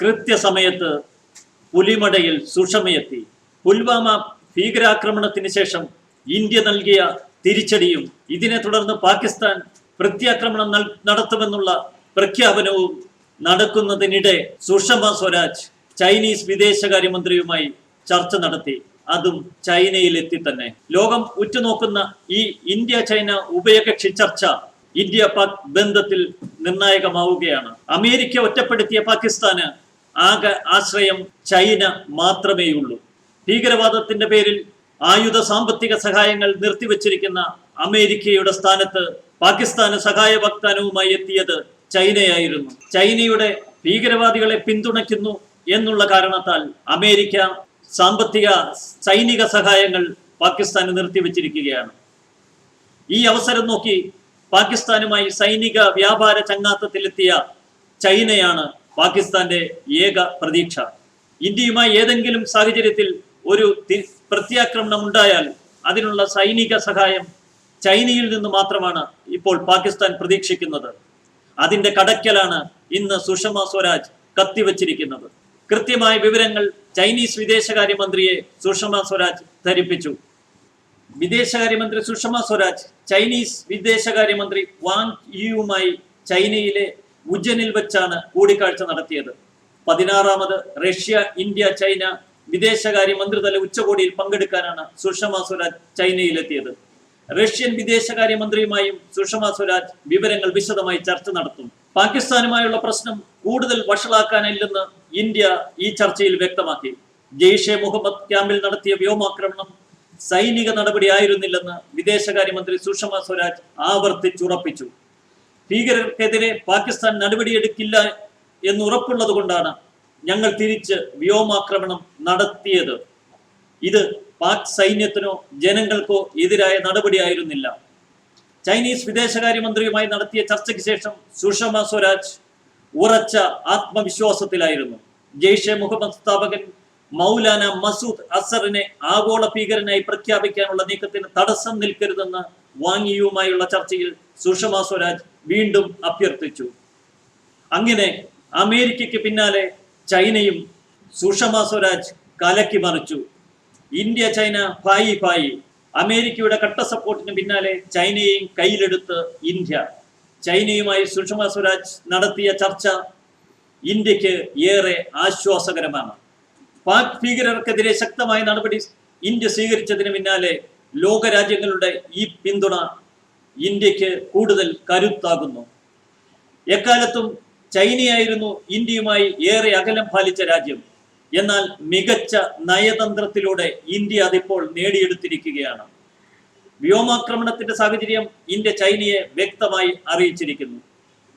കൃത്യസമയത്ത് പുലിമടയിൽ സുഷമയെത്തി. പുൽവാമ ഭീകരാക്രമണത്തിന് ശേഷം ഇന്ത്യ നൽകിയ തിരിച്ചടിയും ഇതിനെ തുടർന്ന് പാകിസ്ഥാൻ പ്രത്യാക്രമണം നടത്തുമെന്നുള്ള പ്രഖ്യാപനവും നടക്കുന്നതിനിടെ സുഷമ സ്വരാജ് ചൈനീസ് വിദേശകാര്യമന്ത്രിയുമായി ചർച്ച നടത്തി. അതും ചൈനയിലെത്തി തന്നെ. ലോകം ഉറ്റുനോക്കുന്ന ഈ ഇന്ത്യ ചൈന ഉഭയകക്ഷി ചർച്ച ഇന്ത്യ പാക് ബന്ധത്തിൽ നിർണായകമാവുകയാണ്. അമേരിക്ക ഒറ്റപ്പെടുത്തിയ പാകിസ്ഥാന് ആകെ ആശ്രയം ചൈന മാത്രമേയുള്ളൂ. ഭീകരവാദത്തിന്റെ പേരിൽ ആയുധ സാമ്പത്തിക സഹായങ്ങൾ നിർത്തിവച്ചിരിക്കുന്ന അമേരിക്കയുടെ സ്ഥാനത്ത് പാകിസ്ഥാന് സഹായ വാഗ്ദാനവുമായി എത്തിയത് ചൈനയായിരുന്നു. ചൈനയുടെ ഭീകരവാദികളെ പിന്തുണയ്ക്കുന്നു എന്നുള്ള കാരണത്താൽ അമേരിക്ക സാമ്പത്തിക സൈനിക സഹായങ്ങൾ പാകിസ്ഥാന് നിർത്തിവച്ചിരിക്കുകയാണ്. ഈ അവസരം നോക്കി പാകിസ്ഥാനുമായി സൈനിക വ്യാപാര ചങ്ങാത്തത്തിലെത്തിയ ചൈനയാണ് പാകിസ്ഥാന്റെ ഏക പ്രതീക്ഷ. ഇന്ത്യയുമായി ഏതെങ്കിലും സാഹചര്യത്തിൽ ഒരു പ്രത്യാക്രമണം ഉണ്ടായാൽ അതിനുള്ള സൈനിക സഹായം ചൈനയിൽ നിന്ന് മാത്രമാണ് ഇപ്പോൾ പാകിസ്ഥാൻ പ്രതീക്ഷിക്കുന്നത്. അതിന്റെ കടക്കലാണ് ഇന്ന് സുഷമ സ്വരാജ് കത്തിവച്ചിരിക്കുന്നത്. കൃത്യമായ വിവരങ്ങൾ ചൈനീസ് വിദേശകാര്യമന്ത്രിയെ സുഷമ സ്വരാജ് ധരിപ്പിച്ചു. വിദേശകാര്യമന്ത്രി സുഷമ സ്വരാജ് ചൈനീസ് വിദേശകാര്യമന്ത്രി വാങ് യുമായി ചൈനയിലെ ഉജ്ജനിൽ വെച്ചാണ് കൂടിക്കാഴ്ച നടത്തിയത്. പതിനാറാമത് റഷ്യ ഇന്ത്യ ചൈന വിദേശകാര്യ മന്ത്രിതല ഉച്ചകോടിയിൽ പങ്കെടുക്കാനാണ് സുഷമ സ്വരാജ് ചൈനയിലെത്തിയത്. റഷ്യൻ വിദേശകാര്യ വിദേശകാര്യമന്ത്രിയുമായും സുഷമ സ്വരാജ് വിവരങ്ങൾ വിശദമായി ചർച്ച നടത്തും. പാകിസ്ഥാനുമായുള്ള പ്രശ്നം കൂടുതൽ വഷളാക്കാനില്ലെന്ന് ഇന്ത്യ ഈ ചർച്ചയിൽ വ്യക്തമാക്കി. ജെയ്ഷെ മുഹമ്മദ് ക്യാമ്പിൽ നടത്തിയ വ്യോമാക്രമണം സൈനിക നടപടിയായിരുന്നില്ലെന്ന് വിദേശകാര്യമന്ത്രി സുഷമ സ്വരാജ് ആവർത്തിച്ചുറപ്പിച്ചു. ഭീകരർക്കെതിരെ പാകിസ്ഥാൻ നടപടിയെടുക്കില്ല എന്ന് ഉറപ്പുള്ളത് കൊണ്ടാണ് ഞങ്ങൾ തിരിച്ച് വ്യോമാക്രമണം നടത്തിയത്. ഇത് പാക് സൈന്യത്തിനോ ജനങ്ങൾക്കോ എതിരായ നടപടിയായിരുന്നില്ല. ചൈനീസ് വിദേശകാര്യമന്ത്രിയുമായി നടത്തിയ ചർച്ചയ്ക്ക് ശേഷം സുഷമ സ്വരാജ് ഉറച്ച ആത്മവിശ്വാസത്തിലായിരുന്നു. ജെയ്ഷെ മുഹമ്മദ് സ്ഥാപകൻ മൗലാന മസൂദ് അസറിനെ ആഗോള ഭീകരനായി പ്രഖ്യാപിക്കാനുള്ള നീക്കത്തിന് തടസ്സം നിൽക്കരുതെന്ന് വാങ്ങിയുമായുള്ള ചർച്ചയിൽ സുഷമ സ്വരാജ് വീണ്ടും അഭ്യർത്ഥിച്ചു. അങ്ങനെ അമേരിക്കയ്ക്ക് പിന്നാലെ ചൈനയും സുഷമ സ്വരാജ് കലക്കി മറിച്ചു. ഇന്ത്യ ചൈന ഭായി ഭായി. അമേരിക്കയുടെ കട്ട സപ്പോർട്ടിന് പിന്നാലെ ചൈനയെയും കയ്യിലെടുത്ത് ഇന്ത്യ. ചൈനയുമായി സുഷമ സ്വരാജ് നടത്തിയ ചർച്ച ഇന്ത്യയ്ക്ക് ഏറെ ആശ്വാസകരമാണ്. പാക് ഭീകരർക്കെതിരെ ശക്തമായ നടപടി ഇന്ത്യ സ്വീകരിച്ചതിന് പിന്നാലെ ലോകരാജ്യങ്ങളുടെ ഈ പിന്തുണ ഇന്ത്യയ്ക്ക് കൂടുതൽ കരുത്താകുന്നു. എക്കാലത്തും ചൈനയായിരുന്നു ഇന്ത്യയുമായി ഏറെ അകലം പാലിച്ച രാജ്യം. എന്നാൽ മികച്ച നയതന്ത്രത്തിലൂടെ ഇന്ത്യ അതിപ്പോൾ നേടിയെടുത്തിരിക്കുകയാണ്. വ്യോമാക്രമണത്തിന്റെ സാഹചര്യം ഇന്ത്യ ചൈനയെ വ്യക്തമായി അറിയിച്ചിരിക്കുന്നു.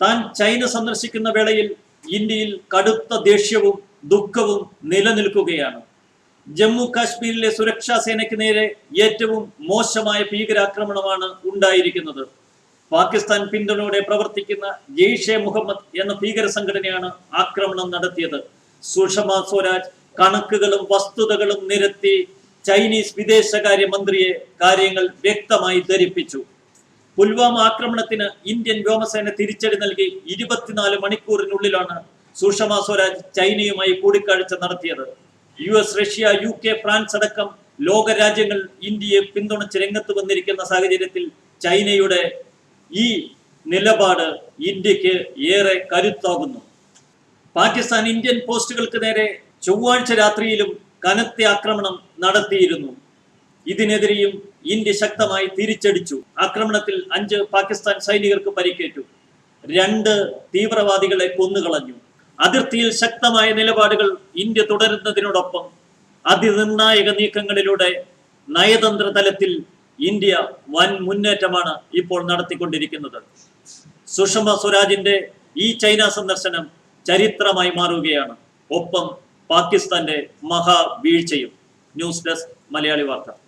താൻ ചൈന സന്ദർശിക്കുന്ന വേളയിൽ ഇന്ത്യയിൽ കടുത്ത ദേഷ്യവും ദുഃഖവും നിലനിൽക്കുകയാണ്. ജമ്മു കാശ്മീരിലെ സുരക്ഷാ സേനയ്ക്ക് നേരെ ഏറ്റവും മോശമായ ഭീകരാക്രമണമാണ് ഉണ്ടായിരിക്കുന്നത്. പാകിസ്ഥാൻ പിന്തുണയോടെ പ്രവർത്തിക്കുന്ന ജെയ്ഷെ മുഹമ്മദ് എന്ന ഭീകര സംഘടനയാണ് ആക്രമണം നടത്തിയത്. സുഷമ സ്വരാജ് കണക്കുകളും വസ്തുതകളും നിരത്തി ചൈനീസ് വിദേശകാര്യ മന്ത്രിയെ കാര്യങ്ങൾ വ്യക്തമായി ധരിപ്പിച്ചു. പുൽവാമ ആക്രമണത്തിന് ഇന്ത്യൻ വ്യോമസേന തിരിച്ചടി നൽകി ഇരുപത്തിനാല് മണിക്കൂറിനുള്ളിലാണ് സുഷമ സ്വരാജ് ചൈനയുമായി കൂടിക്കാഴ്ച നടത്തിയത്. U S Russia U K France അടക്കം ലോക രാജ്യങ്ങൾ ഇന്ത്യയെ പിന്തുണച്ച് രംഗത്ത് വന്നിരിക്കുന്ന സാഹചര്യത്തിൽ ചൈനയുടെ ഈ നിലപാട് ഇന്ത്യയ്ക്ക് ഏറെ കരുത്താകുന്നു. പാകിസ്ഥാൻ ഇന്ത്യൻ പോസ്റ്റുകൾക്ക് നേരെ ചൊവ്വാഴ്ച രാത്രിയിലും കനത്ത ആക്രമണം നടത്തിയിരുന്നു. ഇതിനെതിരെയും ഇന്ത്യ ശക്തമായി തിരിച്ചടിച്ചു. ആക്രമണത്തിൽ അഞ്ച് പാകിസ്ഥാൻ സൈനികർക്ക് പരിക്കേറ്റു. രണ്ട് തീവ്രവാദികളെ കൊന്നുകളഞ്ഞു. അതിർത്തിയിൽ ശക്തമായ നിലപാടുകൾ ഇന്ത്യ തുടരുന്നതിനോടൊപ്പം അതിനിർണായക നീക്കങ്ങളിലൂടെ നയതന്ത്ര തലത്തിൽ ഇന്ത്യ വൻ മുന്നേറ്റമാണ് ഇപ്പോൾ നടത്തിക്കൊണ്ടിരിക്കുന്നത്. സുഷമ സ്വരാജിന്റെ ഈ ചൈന സന്ദർശനം ചരിത്രമായി മാറുകയാണ്. ഒപ്പം പാകിസ്ഥാന്റെ മഹാവീഴ്ചയും ന്യൂസ് ഡെസ്ക് മലയാളി വാർത്ത.